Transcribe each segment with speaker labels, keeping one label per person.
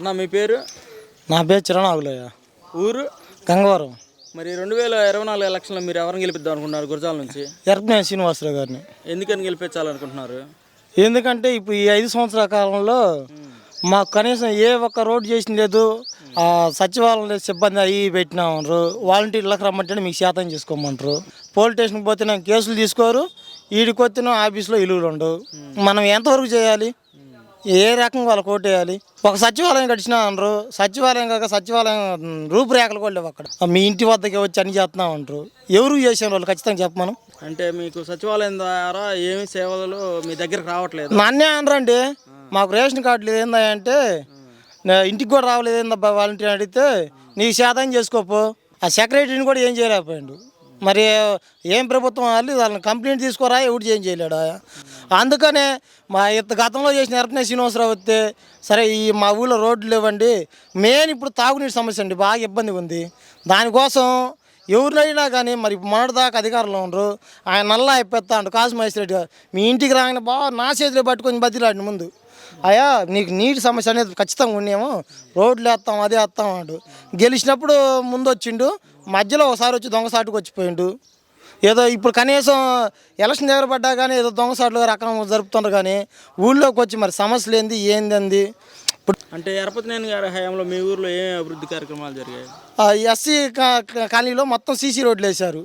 Speaker 1: నా మీ పేరు?
Speaker 2: నా పేరు చిరణాగులయ్య
Speaker 1: ఊరు?
Speaker 2: గంగవరం.
Speaker 1: మరి రెండు వేల ఇరవై నాలుగు ఎలక్షన్లో మీరు ఎవరిని గెలిపిద్దాం అనుకుంటున్నారు గురజాల నుంచి?
Speaker 2: ఎర్పనే శ్రీనివాసరావు గారిని.
Speaker 1: ఎందుకని గెలిపించాలనుకుంటున్నారు?
Speaker 2: ఎందుకంటే ఇప్పుడు ఈ ఐదు సంవత్సరాల కాలంలో మాకు కనీసం ఏ ఒక్క రోడ్డు చేసింది లేదు. ఆ సచివాలయం సిబ్బంది అవి పెట్టినామన్నారు వాలంటీర్లకు రమ్మంటే మీకు శాతం చేసుకోమంటారు. పోలీస్ స్టేషన్కి పోతే కేసులు తీసుకోరు. ఈడికి వచ్చిన ఆఫీస్లో ఇలువలు ఉండవు. మనం ఎంతవరకు చేయాలి? ఏ రకంగా వాళ్ళకి ఓటేయాలి ఒక సచివాలయం కట్టినా అనరు. సచివాలయం కాక సచివాలయం రూపురేఖలు కూడా లేవు అక్కడ. మీ ఇంటి వద్దకే వచ్చి అన్ని చేస్తున్నాం అంటారు. ఎవరు చేసారు వాళ్ళు? ఖచ్చితంగా చెప్పమను
Speaker 1: అంటే మీకు సచివాలయం ద్వారా ఏమి సేవలు మీ దగ్గరకు రావట్లేదు.
Speaker 2: నన్నే అనరండి. మాకు రేషన్ కార్డు లేదు ఏందా అంటే నా ఇంటికి కూడా రావలేదు ఏందబ్బా వాలంటీర్ అడిగితే నీకు శాతం చేసుకోపో ఆ సెక్రటరీని కూడా ఏం చేయలేకపోయాడు. మరి ఏం ప్రభుత్వం వాళ్ళు వాళ్ళని కంప్లైంట్ తీసుకోరా ఎవడు చేంజ్ చేయలేడు? అందుకనే మా ఇంత గతంలో చేసిన ఎరపనే శ్రీనివాసరావు వస్తే సరే ఈ మా ఊళ్ళో రోడ్లు లేవండి మెయిన్ ఇప్పుడు తాగునీటి సమస్య అండి బాగా ఇబ్బంది ఉంది. దానికోసం ఎవరినైనా కానీ మరి మొన్నటిదాకా అధికారంలో ఉండరు ఆయన నల్ల అయిపోతా అంటారు కాసు మహేశ్వరెడ్డి గారు. మీ ఇంటికి రాగానే బాగా నా చేతిలో పట్టుకొని బతిలాడిన ముందు. అయ్యా నీకు నీటి సమస్య అనేది ఖచ్చితంగా ఉండేమో రోడ్లు వేస్తాం అదే వేస్తాం అంటు. గెలిచినప్పుడు ముందు వచ్చిండు మధ్యలో ఒకసారి వచ్చి దొంగసాటుకు వచ్చిపోయిండు. ఏదో ఇప్పుడు కనీసం ఎలక్షన్ దగ్గర పడ్డా కానీ ఏదో దొంగసాట్లు రకం జరుపుతున్నారు కానీ ఊళ్ళోకి వచ్చి మరి సమస్యలు ఏంది ఏంది
Speaker 1: అంటే ఎరపతినేని గారి హయాంలో మీ ఊర్లో ఏం అభివృద్ధి కార్యక్రమాలు జరిగాయి?
Speaker 2: ఎస్సీ కాలనీలో మొత్తం సీసీ రోడ్లు వేశారు.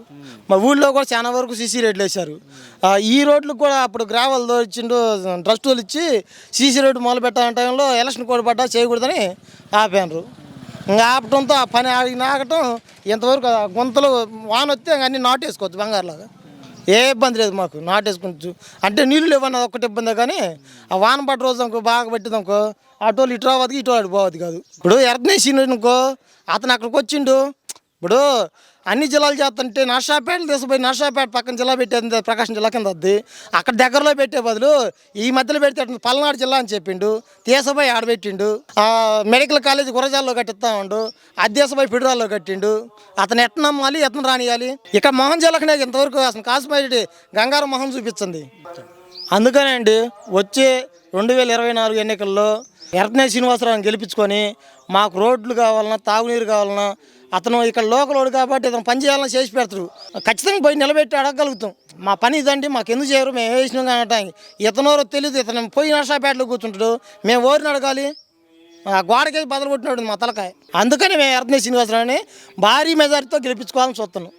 Speaker 2: మా ఊళ్ళో కూడా చాలా వరకు సీసీ రోడ్లు వేశారు. ఈ రోడ్లకు కూడా అప్పుడు గ్రావెల్ ఇచ్చిండు ట్రస్ట్ వాళ్ళు ఇచ్చి సీసీ రోడ్డు మొదలు పెట్టాలనే టైంలో ఎలక్షన్ కోడ్ పడ్డా చేయకూడదని ఆపారు. ఇంకా ఆపటంతో ఆ పని ఆగి ఆగటం ఇంతవరకు గుంతలు వాన వస్తే అన్నీ అన్ని నాటేసుకోవచ్చు బంగారులాగా. ఏ ఇబ్బంది లేదు మాకు నాటేసుకోవచ్చు అంటే నీళ్ళు ఇవ్వన్నది ఒక్కటి ఇబ్బంది కానీ ఆ వాన పడ్డ రోజు అనుకో బాగా పట్టింది అనుకో అటోలు ఇటు రావద్దు ఇటు ఆడిపోవద్దు కాదు. ఇప్పుడు ఎర్తనేసి అనుకో అతను అక్కడికి వచ్చిండు ఇప్పుడు అన్ని జిల్లాలు చేస్తుంటే నర్సాపేటలు తీసుకుపోయి నర్సాపేట పక్కన జిల్లా పెట్టేది ప్రకాశం జిల్లా కింద వద్ది. అక్కడ దగ్గరలో పెట్టే బదులు ఈ మధ్యలో పెడితే పల్నాడు జిల్లా అని చెప్పిండు తీసపోయి ఆడబెట్టిండు మెడికల్ కాలేజ్ గురజాల్లో కట్టిస్తా ఉండు అది తీసపోయి పిడురాల్లో కట్టిండు. అతను ఎట్ట నమ్మాలి ఎట్న రానియాలి? ఇక మోహన్ జిల్లాకనే ఇంతవరకు అసలు కాశ్మీరెడ్డి గంగారం మొహం చూపించింది. అందుకనే అండి వచ్చే రెండు వేల ఇరవై నాలుగు ఎన్నికల్లో ఎర్నే శ్రీనివాసరావుని గెలిపించుకొని మాకు రోడ్లు కావాలన్నా తాగునీరు కావాలన్నా అతను ఇక్కడ లోకల్ వాడు కాబట్టి ఇతను పని చేయాలని చేసి పెడతారు ఖచ్చితంగా పోయి నిలబెట్టి అడగగలుగుతాం. మా పని ఇదండి మాకు ఎందుకు చేయరు మేము వేసినాం కానీ ఇతనోరో తెలియదు ఇతను పోయి నర్సాపేటలో కూర్చుంటాడు. మేము ఓరిని అడగాలి. ఆ గోడకే బదులు కొట్టినాడు మా తలకాయ. అందుకని మేము ఎర్నే శ్రీనివాసరావుని భారీ మెజారిటీతో గెలిపించుకోవాలని చూస్తున్నాం.